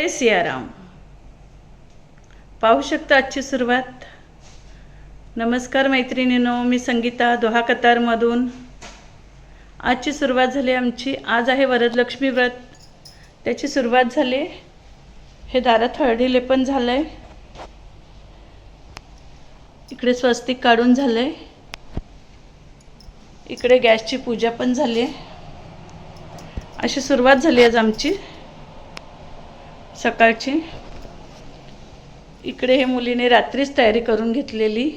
जय सियाराम पाहू शकता आजची सुरुवात. नमस्कार मैत्रिणीनो मी संगीता दोहा कतारमधून आजची सुरुवात झाली आमची आज आहे वरदलक्ष्मी व्रत. त्याची सुरुवात झाली. हे दारात हळदीले पण झालं आहे इकडे स्वस्तिक काढून झालं आहे इकडे गॅसची पूजा पण झाली. आहे अशी सुरुवात झाली आज आमची. सकाळची. इकडे हे मुलीने रात्रीच तयारी करून घेतलेली.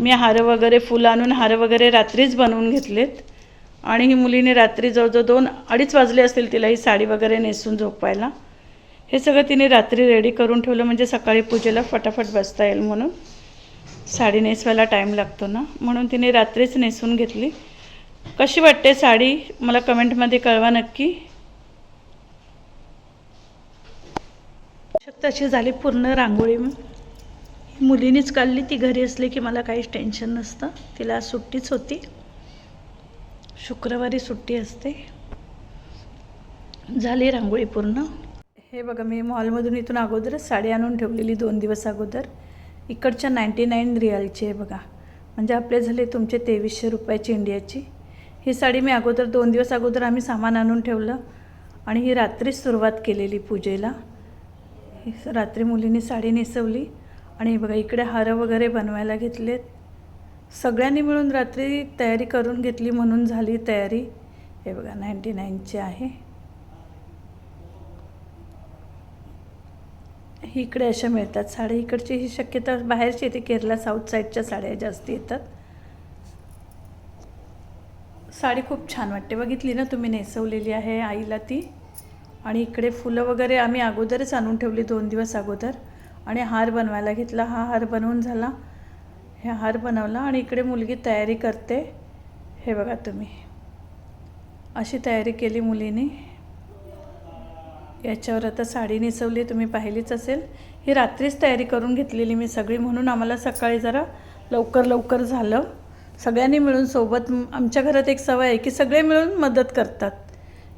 मी हार वगैरे फुलं आणून हार वगैरे रात्रीच बनवून घेतलेत. आणि ही मुलीने रात्री जवळजवळ दोन अडीच वाजले असतील तिला ही साडी वगैरे नेसून झोपायला. हे सगळं तिने रात्री रेडी करून ठेवलं म्हणजे सकाळी पूजेला फटाफट बसता येईल म्हणून. साडी नेसवायला टाईम लागतो ना म्हणून तिने रात्रीच नेसून घेतली. कशी वाटते साडी? मला कमेंटमध्ये कळवा नक्की. तशी झाली पूर्ण रांगोळी. मुलीनीच काढली ती घरी असली की मला काहीच टेन्शन नसतं. तिला सुट्टीच होती. शुक्रवारी सुट्टी असते. झाली रांगोळी पूर्ण. हे बघा मी मॉलमधून इथून अगोदरच साडी आणून ठेवलेली दोन दिवस अगोदर. इकडच्या नाईंटी नाईन रिअलची आहे बघा. म्हणजे आपले झाले तुमचे तेवीसशे रुपयाची इंडियाची. ही साडी मी अगोदर दोन दिवस अगोदर आम्ही सामान आणून ठेवलं आणि ही रात्रीच सुरुवात केलेली पूजेला. रात्री मुलीने साडी नेसवली आणि बघा इकडे हार वगैरे बनवायला घेतलेत. सगळ्यांनी मिळून रात्री तयारी करून घेतली म्हणून झाली तयारी. हे बघा नाईंटी नाईनची आहे. इकडे अशा मिळतात साड्या. इकडची ही शक्यता बाहेरची येते. केरला साऊथ साईडच्या साड्या जास्त येतात. साडी खूप छान वाटते. बघितली ना तुम्ही नेसवलेली आहे आईला ती. आणि इकडे फुलं वगैरे आम्ही अगोदरच आणून ठेवली दोन दिवस अगोदर. आणि हार बनवायला घेतला. हा हार बनवून झाला. हे हार बनवला आणि इकडे मुलगी तयारी करते. हे बघा तुम्ही. अशी तयारी केली मुलीने. याच्यावर आता साडी नेसवली. तुम्ही पाहिलीच असेल. ही रात्रीच तयारी करून घेतलेली मी सगळी. म्हणून आम्हाला सकाळी जरा लवकर लवकर झालं. सगळ्यांनी मिळून सोबत आमच्या घरात एक सवय आहे की सगळे मिळून मदत करतात.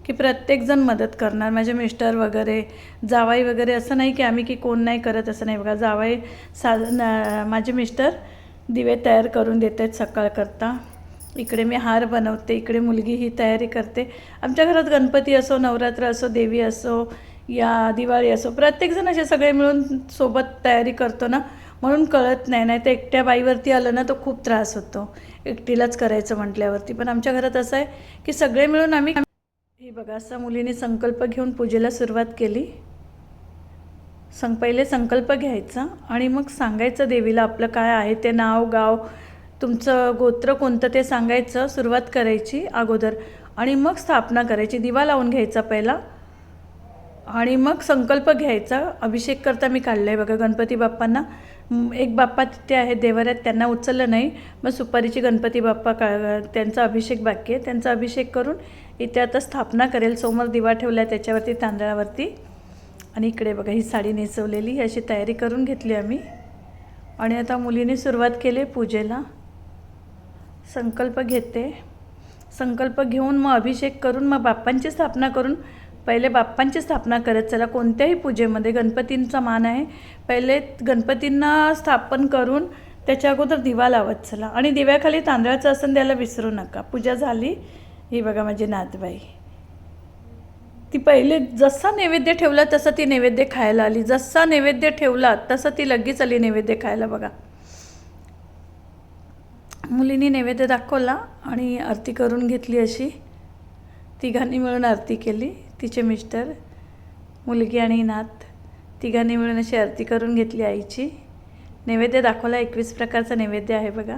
की प्रत्येकजण मदत करणार. माझे मिस्टर वगैरे जावाई वगैरे असं नाही की आम्ही की कोण नाही करत असं नाही. बघा जावाई सा माझे मिस्टर दिवे तयार करून देत आहेत सकाळकरता. इकडे मी हार बनवते इकडे मुलगी ही तयारी करते. आमच्या घरात गणपती असो नवरात्र असो देवी असो या दिवाळी असो प्रत्येकजण असे सगळे मिळून सोबत तयारी करतो ना. म्हणून कळत नाही नाही तर एकट्या बाईवरती आलं ना तो खूप त्रास होतो. एकटीलाच करायचं म्हटल्यावरती. पण आमच्या घरात असं आहे की सगळे मिळून आम्ही ही बघा असा मुलीने संकल्प घेऊन पूजेला सुरुवात केली. सं पहिले संकल्प घ्यायचा आणि मग सांगायचं देवीला आपलं काय आहे ते नाव गाव तुमचं गोत्र कोणतं ते सांगायचं सुरुवात करायची अगोदर. आणि मग स्थापना करायची दिवा लावून घ्यायचा पहिला. आणि मग संकल्प घ्यायचा अभिषेक करता मी काढला आहे बघा गणपती बाप्पांना. एक बाप्पा तिथे आहेत देवऱ्यात त्यांना उचललं नाही. मग सुपारीची गणपती बाप्पा का त्यांचा अभिषेक बाकी आहे. त्यांचा अभिषेक करून इथे आता स्थापना करेल. समोर दिवा ठेवला आहे त्याच्यावरती तांदळावरती. आणि इकडे बघा ही साडी नेसवलेली अशी तयारी करून घेतली आम्ही. आणि आता मुलीने सुरुवात केली पूजेला. संकल्प घेते. संकल्प घेऊन मग अभिषेक करून मग बाप्पांची स्थापना करून पहिले बाप्पांची स्थापना करत चला. कोणत्याही पूजेमध्ये गणपतींचा मान आहे. पहिले गणपतींना स्थापन करून त्याच्या अगोदर दिवा लावत चला. आणि दिव्याखाली तांदळाचं आसन द्यायला विसरू नका. पूजा झाली. ही बघा माझी नातबाई. ती पहिले जसा नैवेद्य ठेवला तसं ती नैवेद्य खायला आली. जसा नैवेद्य ठेवला तसं ती लगेच आली नैवेद्य खायला बघा. मुलीने नैवेद्य दाखवला आणि आरती करून घेतली अशी. तिघांनी मिळून आरती केली तिचे मिस्टर मुलगी आणि नात. तिघांनी मिळून अशी आरती करून घेतली आईची. नैवेद्य दाखवला एकवीस प्रकारचा नैवेद्य आहे बघा.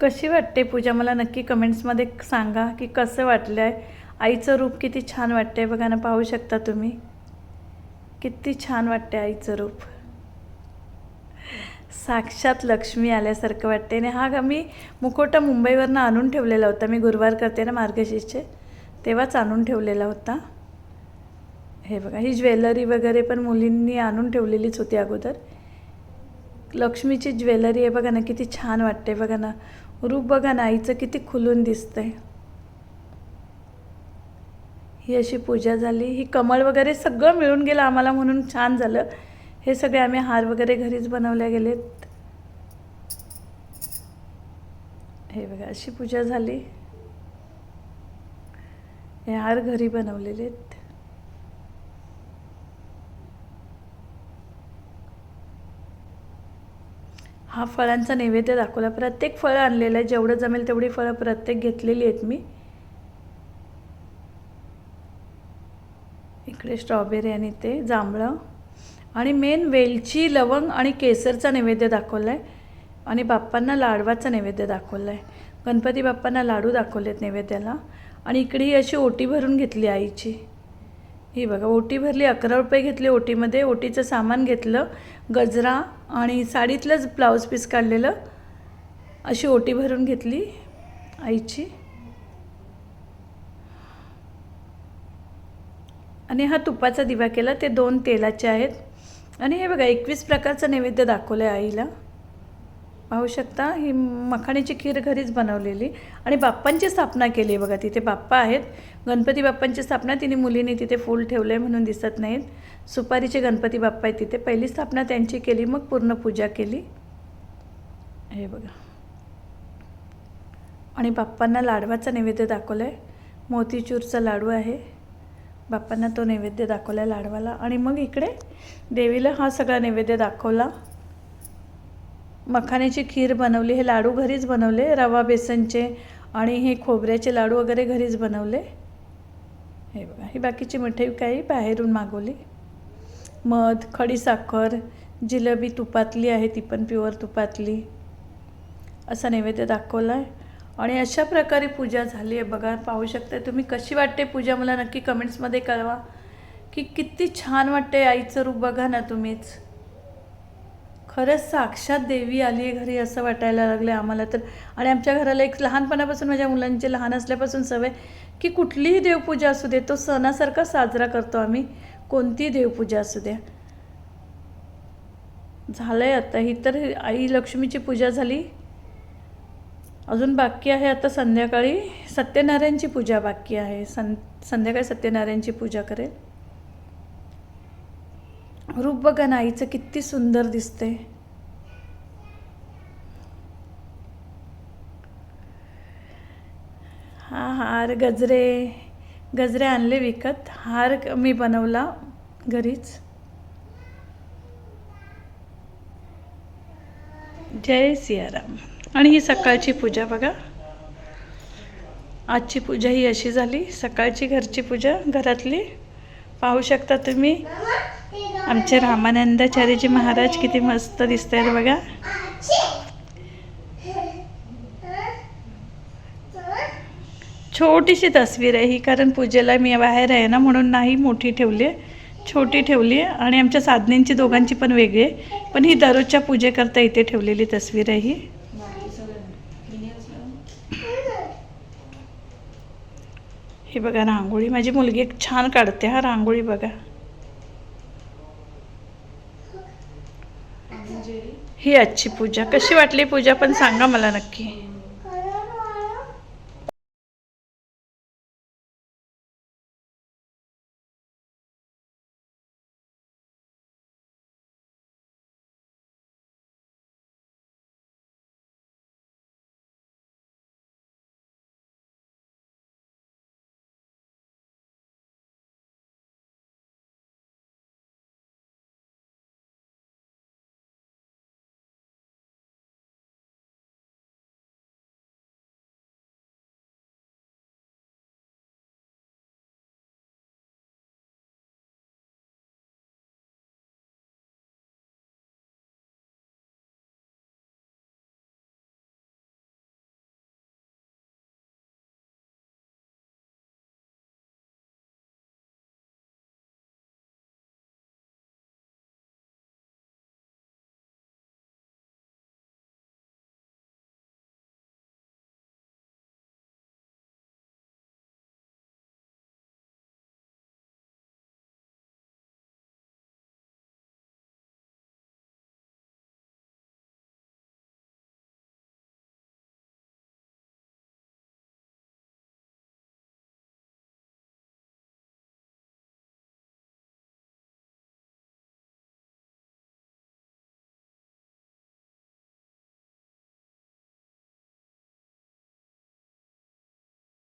कशी वाटते पूजा? मला नक्की कमेंट्समध्ये सांगा की कसं वाटलं आहे आईचं रूप किती छान वाटते बघा ना पाहू शकता तुम्ही. किती छान वाटते आईचं रूप. साक्षात लक्ष्मी आल्यासारखं वाटते आणि हा मी मुखोटा मुंबईवरनं आणून ठेवलेला होता. मी गुरुवार करते ना मार्गशीर्षचे तेव्हाच आणून ठेवलेला होता. हे बघा ही ज्वेलरी वगैरे पण मुलींनी आणून ठेवलेलीच होती अगोदर. लक्ष्मीची ज्वेलरी आहे बघा ना किती छान वाटते बघा ना. रूप बघा ना आईचं किती खुलून दिसतंय. ही अशी पूजा झाली. ही कमळ वगैरे सगळं मिळून गेलं आम्हाला म्हणून छान झालं. हे सगळे आम्ही हार वगैरे घरीच बनवल्या गेलेत. हे बघा अशी पूजा झाली. हे हार घरी बनवलेले आहेत हा फळांचा नैवेद्य दाखवला. प्रत्येक फळं आणलेलं आहे. जेवढं जमेल तेवढी फळं प्रत्येक घेतलेली आहेत मी. इकडे स्ट्रॉबेरी आणि ते जांभळं. आणि मेन वेलची लवंग आणि केसरचा नैवेद्य दाखवला आहे आणि बाप्पांना लाडवाचा नैवेद्य दाखवला आहे गणपती बाप्पांना लाडू दाखवलेत नैवेद्याला. आणि इकडे ही अशी ओटी भरून घेतली आईची. ही बघा ओटी भरली अकरा रुपये घेतले ओटीमध्ये. ओटीचं सामान घेतलं गजरा आणि साडीतलंच ब्लाऊज पीस काढलेलं. अशी ओटी भरून घेतली आईची. आणि हा तुपाचा दिवा केला ते दोन तेलाचे आहेत. आणि हे बघा एकवीस प्रकारचं नैवेद्य दाखवलं आहे आईला. पाहू शकता. ही मखाण्याची खीर घरीच बनवलेली. आणि बाप्पांची स्थापना केली आहे बघा तिथे बाप्पा आहेत. गणपती बाप्पांची स्थापना तिने मुलीने तिथे फूल ठेवलं आहे म्हणून दिसत नाहीत. सुपारीचे गणपती बाप्पा आहेत तिथे. पहिली स्थापना त्यांची केली मग पूर्ण पूजा केली. हे बघा. आणि बाप्पांना लाडवाचा नैवेद्य दाखवला आहे मोतीचूरचा लाडू आहे. बाप्पांना तो नैवेद्य दाखवला आहे लाडवाला. आणि मग इकडे देवीला हा सगळा नैवेद्य दाखवला. मखाण्याची खीर बनवली हे लाडू घरीच बनवले रवा बेसनचे आणि हे खोबऱ्याचे लाडू वगैरे घरीच बनवले. हे बघा ही बाकीची मिठाई काही बाहेरून मागवली. मध खडीसाखर जिलेबी तुपातली आहे ती पण प्युअर तुपातली. असा नैवेद्य दाखवला आहे आणि अशा प्रकारे पूजा झाली आहे. बघा पाहू शकता तुम्ही कशी वाटते पूजा? मला नक्की कमेंट्समध्ये कळवा. की किती छान वाटते आईचं रूप बघा ना तुम्हीच. खरंच साक्षात देवी आली आहे घरी असं वाटायला लागलं आम्हाला तर. आणि आमच्या घराला एक लहानपणापासून माझ्या मुलांची लहान असल्यापासून सवय की कुठलीही देवपूजा असू दे तो सणासारखा साजरा करतो आम्ही. कोणतीही देवपूजा असू द्या. झालं आहे आता. ही तर आई लक्ष्मीची पूजा झाली. अजून बाकी आहे आता संध्याकाळी सत्यनारायणची पूजा बाकी आहे. सं संध्याकाळी सत्यनारायणची पूजा करेल. रूप बघा ना आईचं किती सुंदर दिसते हा हार गजरे गजरे आणले विकत. हार मी बनवला घरीच. जय सियाराम. आणि ही सकाळची पूजा बघा. आजची पूजा ही अशी झाली. सकाळची घरची पूजा घरातली. पाहू शकता तुम्ही. आमचे रामानंदाचार्यजी महाराज किती मस्त दिसत आहेत बघा. छोटीशी तस्वीर आहे ही कारण पूजेला मी बाहेर आहे ना म्हणून नाही मोठी ठेवली आहे. छोटी ठेवली आहे आणि आमच्या साधनेंची दोघांची पण वेगळी आहे. पण ही दररोजच्या पूजेकरता इथे ठेवलेली तस्वीर आहे ही. ही बघा रांगोळी. माझी मुलगी एक छान काढते हा रांगोळी बघा. ही आजची पूजा. कशी वाटली पूजा? पण सांगा मला नक्की.